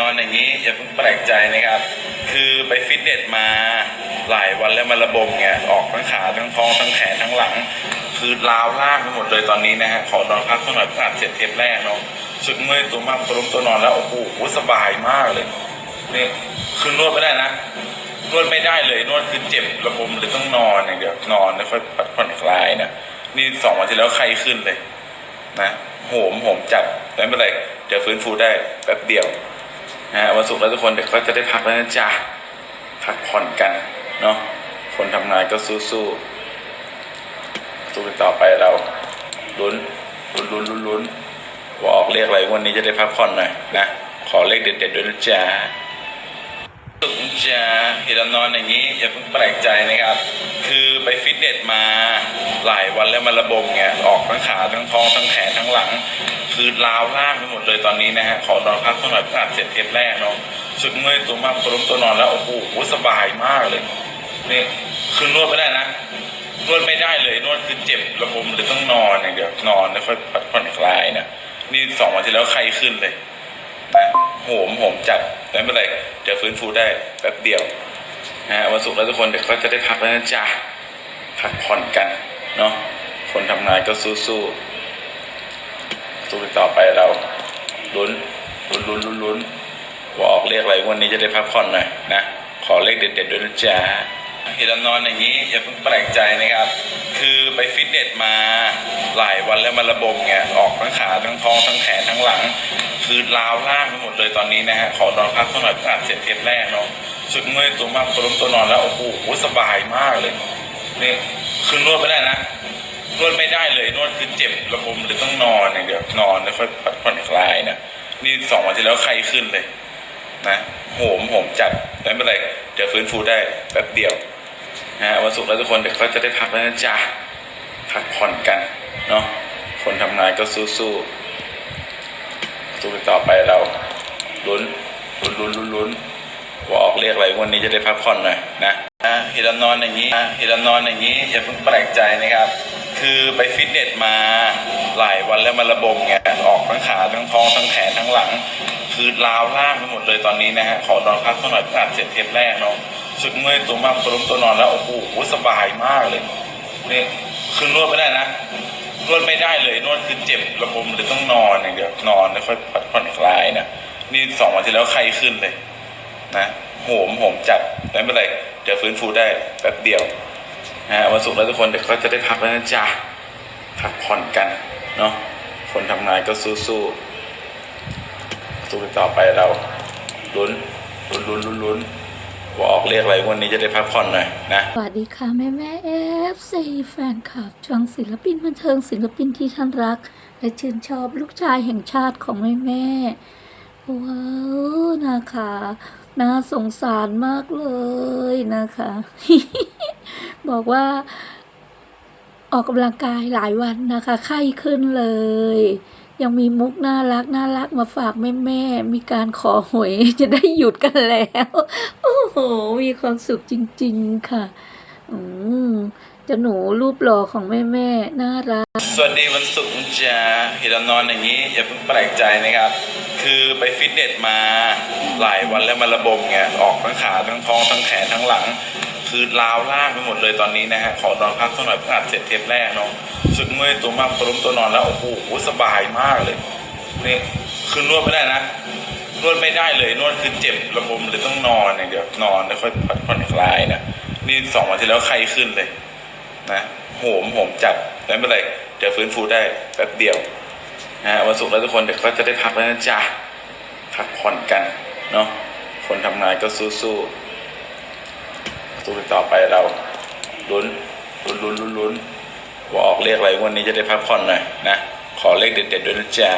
นอนอย่างนี้อย่าเพิ่งแปลกใจนะครับ คือไปฟิตเนสมาหลายวันแล้วมันระบมไงออกทั้งขาทั้งท้องทั้งแขนทั้งหลัง คือล้าวล่างไปหมดเลยตอนนี้นะฮะขอนอนพักสักหน่อยเพิ่งอัดเสร็จเทปแรกเนาะสึกเมื่อยตัวมากตัวล้มตัวนอนแล้วโอ้โหสบายมากเลยนี่คือนวดไม่ได้นะนวดไม่ได้เลยนวดคือเจ็บระบมเลยต้องนอนอย่างเดียวนอนแล้วค่อยผ่อนคลายนะนี่สองวันที่แล้วไข้ขึ้นเลย นะโหมโหมจัดไม่เป็นไรเดี๋ยวฟื้นฟูได้แป๊บเดียว นะฮะวันศุกร์แล้วทุกคนเด็กก็จะได้พักแล้วนะจ๊ะพักผ่อนกันเนาะคนทำงานก็สู้สู้สู้ต่อไปเราลุ้นลุ้นลุ้นลุ้นลุ้นว่าออกเลขอะไรวันนี้จะได้พักผ่อนหน่อยนะขอเลขเด็ดๆด้วยนะจ๊ะสุขจะเห็นเรานอนอย่างนี้อย่าเพิ่งแปลกใจนะครับ คือ เนสมาหลายวันแล้วมันระบมไงออกทั้งขาทั้งท้องทั้งแขนทั้งหลัง คือลาวล่างไปหมดเลยตอนนี้นะฮะขอนอนพักสักหน่อยเพิ่งอัดเสร็จเทปแรกเนาะสึกเมื่อยตัวมากตัวล้มตัวนอนแล้วโอ้โหสบายมากเลยนี่คือนวดไม่ได้นะนวดไม่ได้เลยนวดคือเจ็บระบมเลยต้องนอนอย่างเดียวนอนแล้วค่อยพักผ่อนคลายนะนี่สองวันที่แล้วไข้ขึ้นเลยนะโหมโหมจัดไม่เป็นไรเดี๋ยวฟื้นฟูได้แป๊บเดียวนะฮะวันศุกร์แล้วทุกคนเด็กก็จะได้พักแล้วนะจ๊ะ พักผ่อนกันเนาะคนทำงานก็สู้สู้สู้ต่อไปเราลุ้นลุ้นลุ้นลุ้นลุ้นว่าออกเลขอะไรวันนี้จะได้พักผ่อนหน่อยนะขอเลขเด็ดๆด้วยนะจ๊ะเห็นเรานอนอย่างนี้อย่าเพิ่งแปลกใจนะครับ คือไปฟิตเนสมาหลายวันแล้วมันระบมไงออกทั้งขาทั้งท้องทั้งแขนทั้งหลัง คือล้าวล่างไปหมดเลยตอนนี้นะฮะขอนอนพักสักหน่อยเพิ่งอัดเสร็จเทปแรกเนาะสึกเมื่อยตัวมากตัวล้มตัวนอนแล้วโอ้โหสบายมากเลย นี่คือนวดไม่ได้นะนวดไม่ได้เลยนวดคือเจ็บระบมเลยต้องนอนอย่างเดียวนอนแล้วค่อยพักผ่อนคลายนะนี่สองวันที่แล้วไข้ขึ้นเลย นะโหมโหมจัดไม่เป็นไรเดี๋ยวฟื้นฟูได้แป๊บเดียวนะวันศุกร์แล้วทุกคนเด็กก็จะได้พักแล้วนะจ๊ะพักผ่อนกันเนาะคนทำงานก็สู้สู้สู้ต่อไปเราลุ้นลุ้นลุ้นลุ้นลุนว่าออกเลขอะไรวันนี้จะได้พักผ่อนหน่อยนะะเห็นเรานอนอย่างนี้อะเห็นเรานอนอย่างนี้อย่าเพิ่งแปลกใจนะครับ คือไปฟิตเนสมาหลายวันแล้วมันระบมไงออกทั้งขาทั้งท้องทั้งแขนทั้งหลัง คือล้าวล่างไปหมดเลยตอนนี้นะฮะขอนอนพักสักหน่อยเพิ่งอัดเสร็จเทปแรกเนาะสึกเมื่อยตัวมากตัวล้มตัวนอนแล้วโอ้โหสบายมากเลยนี่คือนวดไม่ได้นะนวดไม่ได้เลยนวดคือเจ็บระบมเลยต้องนอนอย่างเดียวนอนแล้วค่อยพักผ่อนคลายนะนี่สองวันที่แล้วไข้ขึ้นเลย นะโหมโหมจัดไม่เป็นไร เดี๋ยวฟื้นฟูได้แป๊บเดียวนะวันศุกร์แล้วทุกคนเด็กก็จะได้พักแล้วนะจ๊ะพักผ่อนกันเนาะคนทำงานก็สู้สู้สู้ต่อไปเราลุ้นลุ้นลุ้นลุ้นลุ้นว่าออกเลขอะไรวันนี้จะได้พักผ่อนหน่อยนะสวัสดีค่ะแม่แม่เอฟซีแฟนคลับช่องศิลปินบันเทิงศิลปินที่ท่านรัก และชื่นชอบลูกชายแห่งชาติของแม่แม่ว้าวนะคะ น่าสงสารมากเลยนะคะ บอกว่า ออกกำลังกายหลายวันนะคะ ไข้ขึ้นเลย ยังมีมุกน่ารักน่ารักมาฝากแม่แม่ๆมีการขอหวยจะได้หยุดกันแล้ว โอ้โห มีความสุขจริง ๆ ค่ะ อืม จะหนูรูปหล่อของแม่แม่น่ารัก สวัสดีวันศุกร์จ๊ะเห็นเรานอนอย่างนี้อย่าเพิ่งแปลกใจนะครับ คือไปฟิตเนสมาหลายวันแล้วมันระบมไงออกทั้งขาทั้งท้องทั้งแขนทั้งหลัง คือลาวล่างไปหมดเลยตอนนี้นะฮะขอนอนพักสักหน่อยเพิ่งอัดเสร็จเทปแรกเนาะสึกเมื่อยตัวมากตัวล้มตัวนอนแล้วโอ้โหสบายมากเลยนี่คือนวดไม่ได้นะนวดไม่ได้เลยนวดคือเจ็บระบมเลยต้องนอนอย่างเดียวนอนแล้วค่อยพักผ่อนคลายนะนี่สองวันที่แล้วไข้ขึ้นเลย นะโหมโหมจัดไม่เป็นไรเดี๋ยวฟื้นฟูได้แป๊บเดียวนะวันศุกร์แล้วทุกคนเด็กก็จะได้พักแล้วนะจ๊ะพักผ่อนกันเนาะคนทำงานก็สู้สู้สู้กันต่อไปเราลุ้นลุ้นลุ้นลุ้นลุ้นว่าออกเลขอะไรวันนี้จะได้พักผ่อนหน่อยนะขอเลขเด็ดๆด้วยนะจ๊ะ